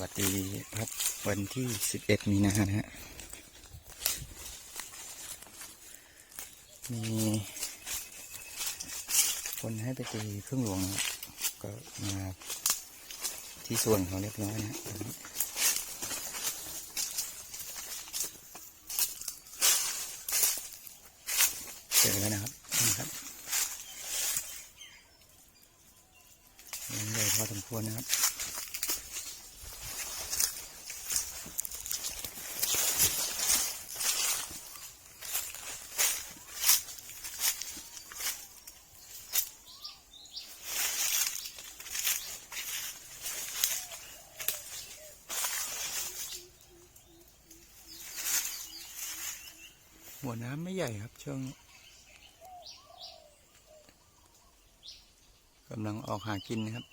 วัสดีครับวันที่ 11 มีนานะฮะ มีคนให้ไปตีพึ่งหลวงนะก็มาที่ส่วนเขาเรียบร้อยนะฮะตอนนี้เจอแล้วนะครับนี่ครับเลี้ยงได้พอสมควรนะครับ หัวน้ำไม่ใหญ่ครับช่วงกำลังออกหากินนะครับ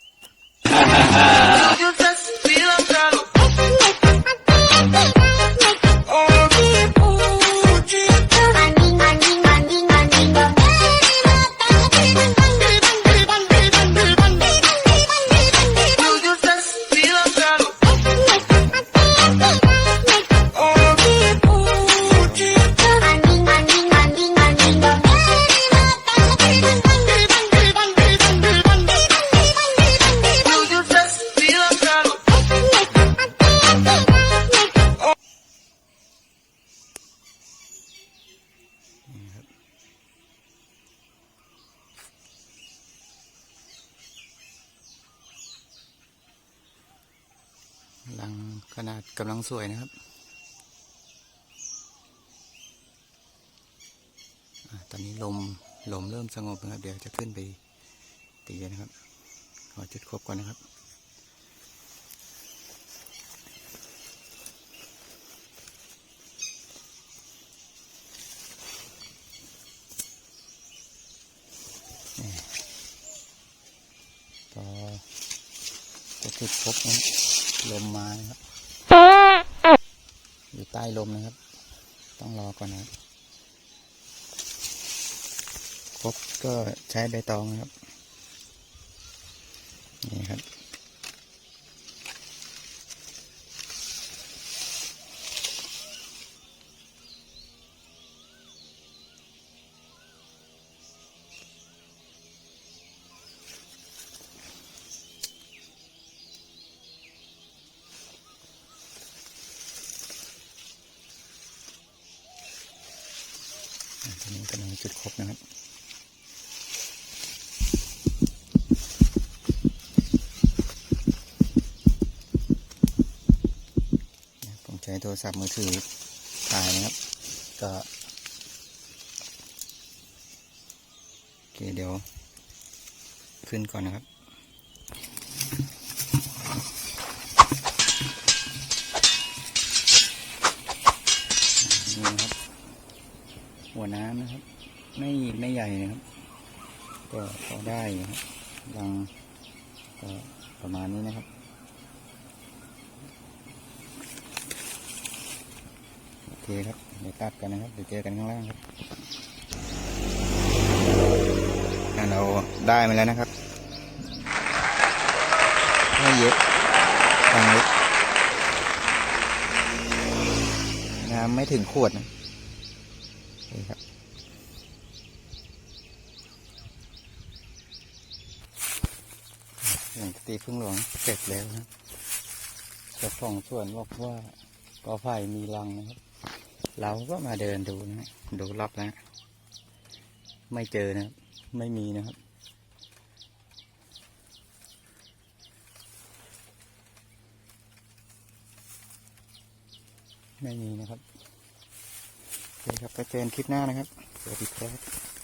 ลังขนาดกำลังสวยนะครับอตอนนี้ลมลมเริ่มสงบนะครับ เดี๋ยวจะขึ้นไปตีนะครับ ขอจุดครบก่อนนะครับนี่พอจะจุดครบนะ ลมมานะครับ อยู่ใต้ลมนะครับ ต้องรอก่อนนะครับครบก็ใช้ใบตองนะครับ นี่ครับ ตอนนี้กำลังจุดครบนะครับผมใช้โทรศัพท์มือถือถ่ายนะครับ ก็โอเคเดี๋ยวขึ้นก่อนนะครับ หัวน้ำนะครับ ไม่ไม่ใหญ่นะครับ ก็พอได้นะครับรังก็ประมาณนี้นะครับโอเคครับเดี๋ยวตัดกันนะครับเดี๋ยวเจอกันข้างล่างครับเราได้มาแล้วนะครับไม่เยอะทางเล็กน้ำไม่ถึงขวดนะ นี่ครับ หลังตีพึ่งหลวงเสร็จแล้วนะจ้าของส่วนบอกว่ากอไผ่มีรังนะครับ เราก็มาเดินดูนะดูรอบแล้วไม่เจอนะครับ ไม่มีนะครับไม่มีนะครับ เคครับไปเจอกันคลิปหน้านะครับ สวัสดีครับ